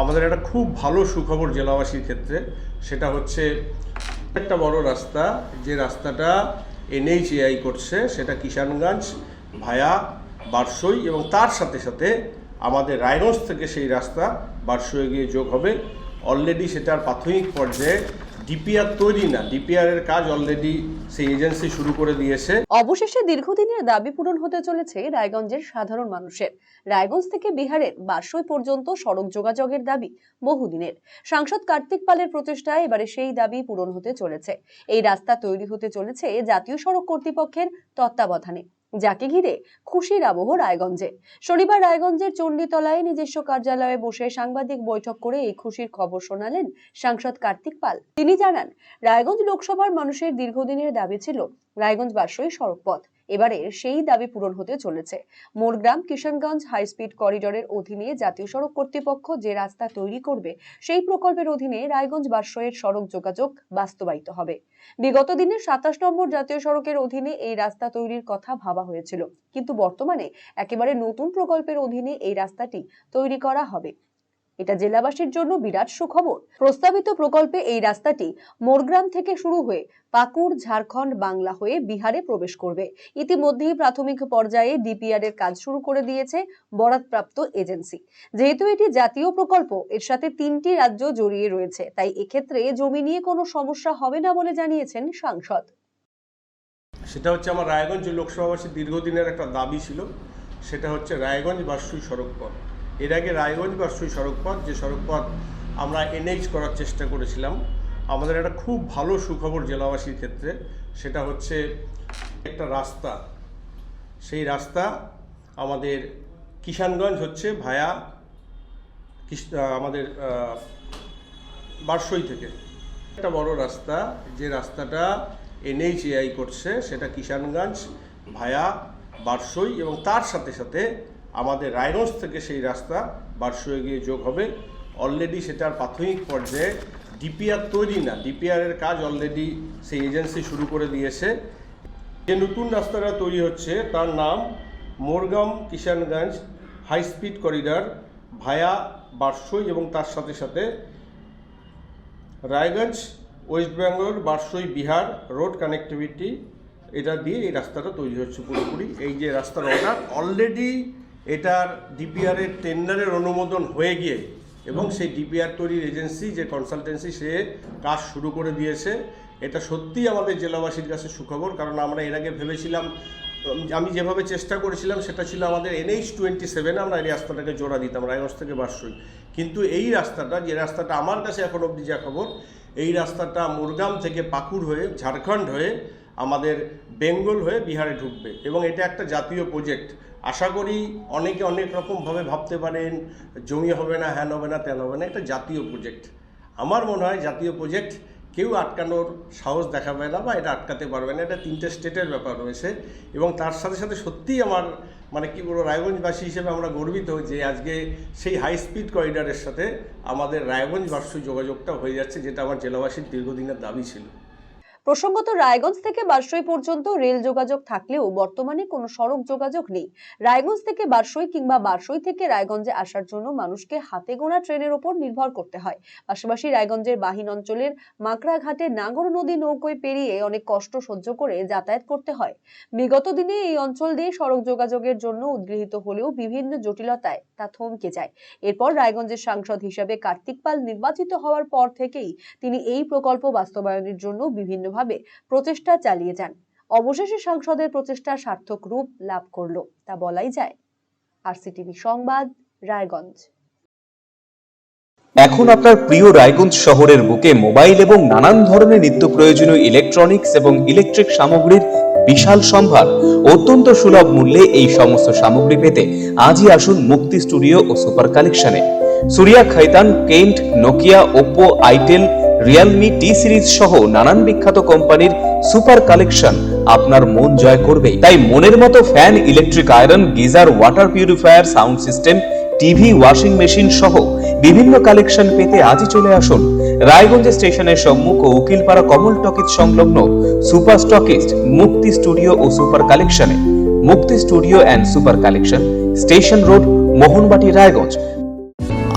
আমাদের একটা খুব ভালো সুখবর জেলাবাসীর ক্ষেত্রে, সেটা হচ্ছে একটা বড় রাস্তা, যে রাস্তাটা এনএইচএআই করছে, সেটা কিষানগঞ্জ ভায়া বারসই এবং তার সাথে সাথে আমাদের রায়গঞ্জ থেকে সেই রাস্তা বারসই গিয়ে যোগ হবে। অলরেডি সেটার প্রাথমিক পর্যায়ে ডিপিআর তৈরি না ডিপিআর এর কাজ অলরেডি সেই এজেন্সি শুরু করে দিয়েছে। অবশেষে দীর্ঘদিনের দাবি পূরণ হতে চলেছে রায়গঞ্জের সাধারণ মানুষের। রায়গঞ্জ থেকে বিহারের বারসই পর্যন্ত সড়ক যোগাযোগের দাবি বহুদিনের। সাংসদ কার্তিক পালের প্রচেষ্টায় এবারে সেই দাবি পূরণ হতে চলেছে। এই রাস্তা তৈরি হতে চলেছে জাতীয় সড়ক কর্তৃপক্ষের তত্ত্বাবধানে। যাকে ঘিরে খুশির আবহ রায়গঞ্জে। শনিবার রায়গঞ্জের চণ্ডীতলায় নিজস্ব কার্যালয়ে বসে সাংবাদিক বৈঠক করে এই খুশির খবর শোনালেন সাংসদ কার্তিক পাল। তিনি জানান, রায়গঞ্জ লোকসভার মানুষের দীর্ঘদিনের দাবি ছিল রায়গঞ্জ বাসই সড়ক পথ এবারে সেই দাবি পূরণ হতে চলেছে। মোরগ্রাম কিষানগঞ্জ হাই স্পিড করিডোরের অধীনে জাতীয় সড়ক কর্তৃপক্ষ যে রাস্তা তৈরি করবে, সেই প্রকল্পের অধীনে রায়গঞ্জ বাসয়ের সড়ক যোগাযোগ বাস্তবায়িত হবে। বিগত দিনে সাতাশ নম্বর জাতীয় সড়কের অধীনে এই রাস্তা তৈরির কথা ভাবা হয়েছিল। কিন্তু বর্তমানে একেবারে নতুন প্রকল্পের অধীনে এই রাস্তাটি তৈরি করা হবে। এটা জেলাবাসীর জন্য বিরাট সুখবর। প্রস্তাবিত প্রকল্পে এই রাস্তাটি মোরগ্রাম থেকে শুরু হয়ে পাকুড়, ঝাড়খণ্ড, বাংলা হয়ে বিহারে প্রবেশ করবে। ইতিমধ্যেই প্রাথমিক পর্যায়ে ডিপিআর এর কাজ শুরু করে দিয়েছে বরাদপ্রাপ্ত এজেন্সি। যেহেতু এটি জাতীয় প্রকল্প, এর সাথে তিনটি রাজ্য জড়িয়ে রয়েছে, তাই এক্ষেত্রে জমি নিয়ে কোনো সমস্যা হবে না বলে জানিয়েছেন সাংসদ। সেটা হচ্ছে আমার রায়গঞ্জ লোকসভাবাসীর দীর্ঘদিনের একটা দাবি ছিল, সেটা হচ্ছে রায়গঞ্জ বারসুই সড়ক পথ। এর আগে রায়গঞ্জ বারসুই সড়ক পথ যে সড়ক পথ আমরা এনএইচ করার চেষ্টা করেছিলাম, আমাদের একটা খুব ভালো সুখবর জেলাবাসীর ক্ষেত্রে, সেটা হচ্ছে একটা রাস্তা। সেই রাস্তা আমাদের কিষানগঞ্জ হচ্ছে ভায়া আমাদের বারসই থেকে। একটা বড় রাস্তা, যে রাস্তাটা এনএইচএআই করছে, সেটা কিষানগঞ্জ, ভায়া বারসই এবং তার সাথে সাথে আমাদের রায়গঞ্জ থেকে সেই রাস্তা বারসয়ে গিয়ে যোগ হবে। অলরেডি সেটার প্রাথমিক পর্যায়ে ডিপিআর তৈরি না। ডিপিআরের কাজ অলরেডি সেই এজেন্সি শুরু করে দিয়েছে। যে নতুন রাস্তাটা তৈরি হচ্ছে তার নাম Morgram Kishanganj high speed corridor via Barsoi এবং তার সাথে সাথে Raiganj, West Bengal, Barsoi, Bihar, road connectivity এটা দিয়ে এই রাস্তাটা তৈরি হচ্ছে পুরোপুরি। এই যে রাস্তার অর্ডার অলরেডি এটার ডিপিআর এর টেন্ডারের অনুমোদন হয়ে গিয়ে এবং সেই ডিপিআর তৈরির এজেন্সি যে কনসালটেন্সি সে কাজ শুরু করে দিয়েছে। এটা সত্যিই আমাদের জেলাবাসীর কাছে সুখবর কারণ আমরা এর আগে ভেবেছিলাম আমি যেভাবে চেষ্টা করেছিলাম সেটা ছিল আমাদের এনএইচ টোয়েন্টি সেভেনে আমরা এই রাস্তাটাকে জোড়া দিতাম রায়গঞ্জ থেকে বারসই। কিন্তু এই রাস্তাটা যে রাস্তাটা আমার কাছে এখন অবধি যা খবর এই রাস্তাটা মুরগাম থেকে পাকুড় হয়ে ঝাড়খণ্ড হয়ে আমাদের বেঙ্গল হয়ে বিহারে ঢুকবে। এবং এটা একটা জাতীয় প্রজেক্ট আশা করি অনেকে অনেক রকমভাবে ভাবতে পারেন, জমি হবে না, হ্যান হবে না তেন হবে না, এটা জাতীয় প্রজেক্ট আমার মনে হয় জাতীয় প্রজেক্ট কেউ আটকানোর সাহস দেখাবে না বা এটা আটকাতে পারবে না, এটা তিনটে স্টেটের ব্যাপার রয়েছে। এবং তার সাথে সাথে সত্যিই আমার মানে কি বলব, রায়গঞ্জবাসী হিসেবে আমরা গর্বিত যে আজকে সেই হাই স্পিড করিডরের সাথে আমাদের রায়গঞ্জ বার্ষিক যোগাযোগটা হয়ে যাচ্ছে, যেটা আমার জেলাবাসীর দীর্ঘদিনের দাবি ছিল। প্রসঙ্গত, রায়গঞ্জ থেকে বারসই পর্যন্ত রেল যোগাযোগ থাকলেও বর্তমানে কোনো সড়ক যোগাযোগ নেই। রায়গঞ্জ থেকে বারসই কিংবা বারসই থেকে রায়গঞ্জে আসার জন্য মানুষকে হাতে গোনা ট্রেনের ওপর নির্ভর করতে হয়। পাশাপাশি রায়গঞ্জের বাহিন অঞ্চলের মাকড়াঘাটে নাগর নদী নৌকোয় পেরিয়ে অনেক কষ্ট সহ্য করে যাতায়াত করতে হয়। বিগত দিনে এই অঞ্চল দিয়ে সড়ক যোগাযোগের জন্য উদ্গৃহীত হলেও বিভিন্ন জটিলতায় তা থমকে যায়। এরপর রায়গঞ্জের সাংসদ হিসাবে কার্তিক পাল নির্বাচিত হওয়ার পর থেকেই তিনি এই প্রকল্প বাস্তবায়নের জন্য বিভিন্নভাবে প্রচেষ্টা চালিয়ে যান। অবশেষে সাংসদের প্রচেষ্টা সার্থক রূপ লাভ করল, তা বলাই যায়। আরসিটিভি সংবাদ, রায়গঞ্জ। এখন আপনার প্রিয় রায়গঞ্জ শহরের বুকে মোবাইল এবং নানান ধরনের নিত্য প্রয়োজনীয় ইলেকট্রনিক্স এবং ইলেকট্রিক সামগ্রীর বিশাল সম্ভার অত্যন্ত সুলভ মূল্যে এই সমস্ত সামগ্রী পেতে আজই আসুন মুক্তি স্টুডিও ও সুপার কালেকশনে। Surya Khaitan Kent, Nokia, Oppo, itel Realme T series সহ নানান বিখ্যাত কোম্পানির সুপার কালেকশন আপনার মন জয় করবে তাই মনের মতো fan electric iron geyser water purifier sound system TV washing machine সহ বিভিন্ন কালেকশন পেতে আজই চলে আসুন। রায়গঞ্জ স্টেশনের সম্মুখ ও উকিলপাড়া কমল টকিজ সংলগ্ন সুপার স্টকিস্ট মুক্তি স্টুডিও ও সুপার কালেকশনে। Mukti studio and super collection, station road, Mohanbati, Raiganj.